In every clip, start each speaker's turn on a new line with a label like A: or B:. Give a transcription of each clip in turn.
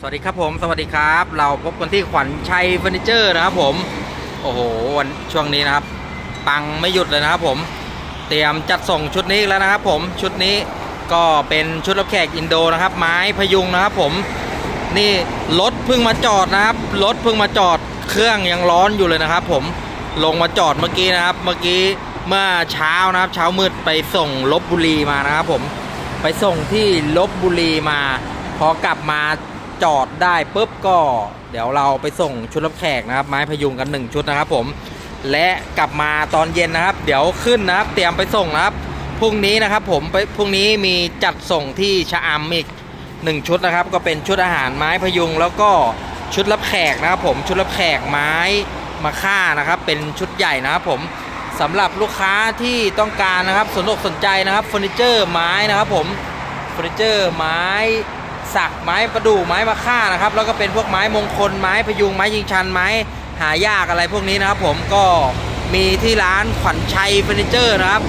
A: สวัสดีครับผมสวัสดีครับ เราพบกันที่ขวัญชัยเฟอร์นิเจอร์นะครับผมโอ้โหวันช่วงนี้นะครับ ปังไม่หยุดเลยนะครับผม เตรียมจัดส่งชุดนี้แล้วนะครับ ผมชุดนี้ก็เป็นชุดรับแขกอินโดนะครับ ไม้พยุงนะครับ ผมนี่รถเพิ่งมาจอดนะครับรถเพิ่งมาจอดเครื่องยังร้อนอยู่เลยนะครับ ผมลงมาจอดเมื่อกี้นะครับ เมื่อกี้เมื่อเช้านะครับ เช้ามืดไปส่งลบบุรีมานะครับ ผมไปส่งที่ลบบุรีมา พอกลับมา จอดได้ปุ๊บก็ เดี๋ยวเราไปส่งชุดรับแขกนะครับ ไม้พยุงกัน 1 ชุดนะครับผมและกลับมาตอนเย็นนะครับ เดี๋ยวขึ้นนะครับ เตรียมไปส่งนะครับพรุ่งนี้นะครับผมไปพรุ่งนี้มีจัดส่งที่ชะอำอีก1ชุดนะครับ ก็เป็นชุดอาหารไม้พยุง แล้วก็ชุดรับแขกนะครับ ผมชุดรับแขกไม้มาค่านะครับ เป็นชุดใหญ่นะครับผมสำหรับลูกค้าที่ต้องการนะครับสนอกสนใจนะครับเฟอร์นิเจอร์ไม้นะครับผมเฟอร์นิเจอร์ไม้ สักไม้ประดู่ไม้มะค่านะครับ แล้วก็เป็นพวกไม้มงคลไม้พยุงไม้ยิงชันไม้หายากอะไรพวกนี้นะครับผมก็มีที่ร้านขวัญชัยเฟอร์นิเจอร์นะครับ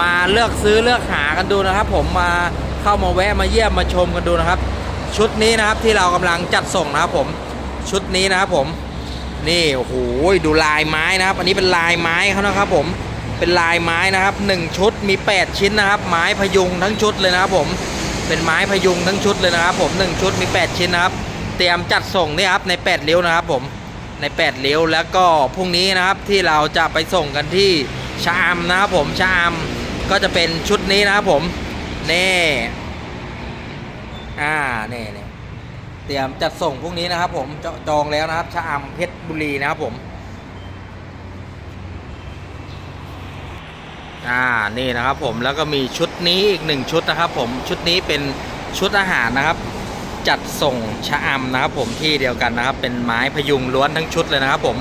A: มาเลือกซื้อเลือกหากันดูนะครับ ผมมาเข้ามาแวะมาเยี่ยมมาชมกันดูนะครับ ชุดนี้นะครับที่เรากำลังจัดส่งนะครับผมชุดนี้นะครับผมนี่โอ้โหดูลายไม้นะครับ อันนี้เป็นลายไม้เขานะครับผมเป็นลายไม้นะครับ 1 ชุดมี 8 ชิ้นนะครับ ไม้พยุงทั้งชุดเลยนะครับผม เป็นไม้พยุงทั้งชุดเลยนะครับ ผม1ชุดมี 8 ชิ้นนะครับ เตรียมจัดส่งนี่ครับใน 8เลี้ยวนะครับ ผมใน 8เลี้ยวแล้วก็พรุ่งนี้นะครับที่เราจะไปส่งกันที่ชะอำนะครับผมชะอำก็จะเป็นชุดนี้นะครับผมนี่อ่านี่นี่เตรียมจัดส่งพรุ่งนี้นะครับ ผมจองแล้วนะครับชะอำเพชรบุรีนะครับผม อ่านี่นะครับผมแล้วก็มีชุดนี้อีกหนึ่งชุดนะครับผมชุดนี้เป็นชุดอาหารนะครับ จัดส่งชะอำนะครับผมที่เดียวกันนะครับ เป็นไม้พยุงล้วนทั้งชุดเลยนะครับผม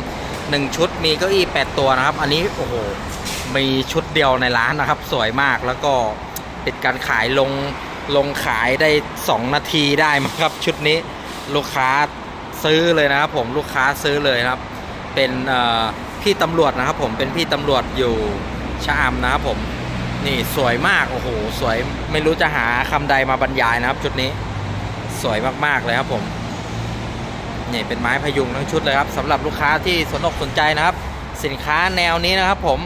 A: หนึ่งชุดมีเก้าอี้8ตัวนะครับ อันนี้โอ้โหมีชุดเดียวในร้านนะครับ สวยมากแล้วก็ปิดการขายลงลงขายได้ 2 นาทีได้มั้งครับ ชุดนี้ลูกค้าซื้อเลยนะครับ ผมลูกค้าซื้อเลยครับ เป็นพี่ตำรวจนะครับ ผมเป็นพี่ตำรวจอยู่ ชะอำนะครับผม นี่สวยมากโอ้โหสวยไม่รู้จะหาคำใดมาบรรยายนะครับชุดนี้สวยมากๆเลยครับผมนี่เป็นไม้พยุงทั้งชุดเลยครับสำหรับลูกค้าที่สนอกสนใจนะครับ สินค้าแนวนี้นะครับผม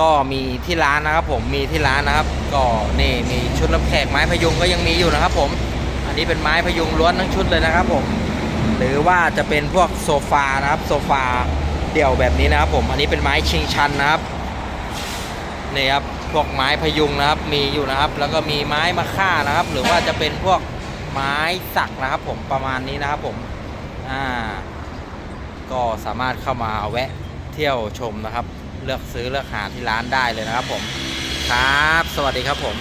A: ก็มีที่ร้านนะครับ ผมมีที่ร้านนะครับ ก็นี่มีชุดรับแขกไม้พยุงก็ยังมีอยู่นะครับ ผม อันนี้เป็นไม้พยุงล้วนทั้งชุดเลยนะครับ ผม หรือว่าจะเป็นพวกโซฟานะครับโซฟาเดี่ยวแบบนี้นะครับ ผมอันนี้เป็นไม้ชิงชันนะครับ นี่ครับพวกไม้พยุงนะครับมีอยู่นะครับ แล้วก็มีไม้มะค่านะครับ หรือว่าจะเป็นพวกไม้สักนะครับ ผมประมาณนี้นะครับผมอ่าก็สามารถเข้ามาแวะเที่ยวชมนะครับ เลือกซื้อเลือกหาที่ร้านได้เลยนะครับผมครับ สวัสดีครับผม